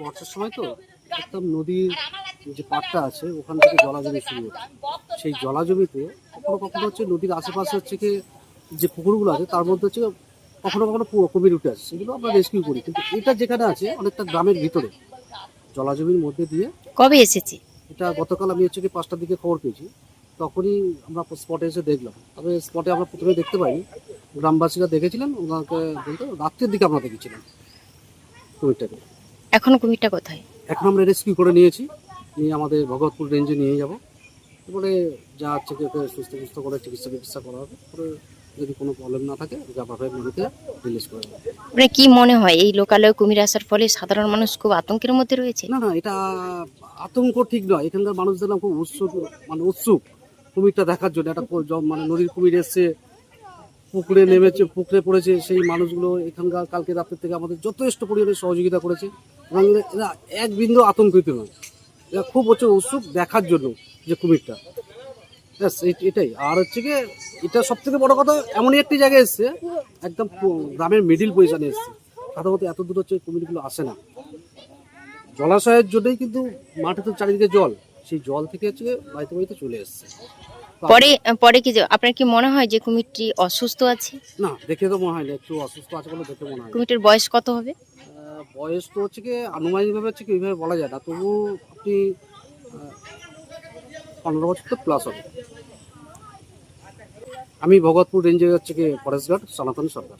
বর্ষার সময় তো একদম নদীর যে পাটটা আছে, ওখান থেকে জলাজমি শুরু হচ্ছে। সেই জলাজমিতে কখনো কখনো হচ্ছে নদীর আশেপাশে হচ্ছে কি যে পুকুরগুলো আছে তার মধ্যে হচ্ছে কখনো কখনো পুরো কবির উঠে আসে। সেগুলো আমরা রেস্কিউ করি। কিন্তু এটা যেখানে আছে অনেকটা গ্রামের ভিতরে জলাজমির মধ্যে দিয়ে কবে এসেছে? এটা গতকাল আমি হচ্ছে কি পাঁচটার দিকে খবর পেয়েছি। তখনই আমরা স্পটে এসে দেখলাম। তবে স্পটে আমরা প্রথমে দেখতে পাইনি। গ্রামবাসীরা দেখেছিলেন ওনাকে বলতে রাত্রের দিকে আমরা দেখেছিলাম কুমিরটাকে। এখনও কুমিরটা কোথায়? এখন আমরা রেস্কিউ করে নিয়েছি। নিয়ে আমাদের ভগৎপুর রেঞ্জে নিয়ে যাব। এরপরে যা হচ্ছে সুস্থ সুস্থ করে চিকিৎসা চিকিৎসা করা হবে। পরে যদি কোনো প্রবলেম না থাকে আবার নদীতে রিলিজ করে দেবো। মানে কি মনে হয়? এই লোকালয়ে কুমির আসার ফলে সাধারণ মানুষ খুব আতঙ্কের মধ্যে রয়েছে? না না এটা আতঙ্ক ঠিক নয়। এখানকার মানুষদের না খুব উৎসুক মানে উৎসুক কুমিরটা দেখার জন্য। একটা মানে নদীর কুমির এসছে পুকুরে নেমেছে পুকুরে পড়েছে সেই মানুষগুলো এখানকার কালকে রাতের থেকে আমাদের যথেষ্ট পরিমাণে সহযোগিতা করেছে। এবং এরা এক বিন্দু আতঙ্কিত নয়। এরা খুব হচ্ছে উৎসুক দেখার জন্য যে কুমিরটা। ব্যাস এটাই। আর হচ্ছে কি এটা সব থেকে বড় কথা এমনই একটি জায়গায় এসছে একদম গ্রামের মিডিল পজিশনে এসছে। সাধারণত এত দূর হচ্ছে কুমিরগুলো আসে না। জলাশয়ের জন্যই কিন্তু মাঠে তো চারিদিকে জল। সেই জল থেকে হচ্ছে বাড়িতে বাড়িতে চলে এসছে। পরে পরে কি আপনার কি মনে হয় যে কুমিরটি অসুস্থ আছে? না দেখে তো মনে হয় না একটু অসুস্থ আছে বলে দেখে মনে হয়। কুমিরটির বয়স কত হবে? বয়স তো হচ্ছে কি আনুমানিকভাবে হচ্ছে কি ওইভাবে বলা যায় না। তবু আপনি পনেরো বছর তো প্লাস হবে। আমি ভগতপুর রেঞ্জে হচ্ছে কি ফরেস্ট গার্ড সনাতন সরকার।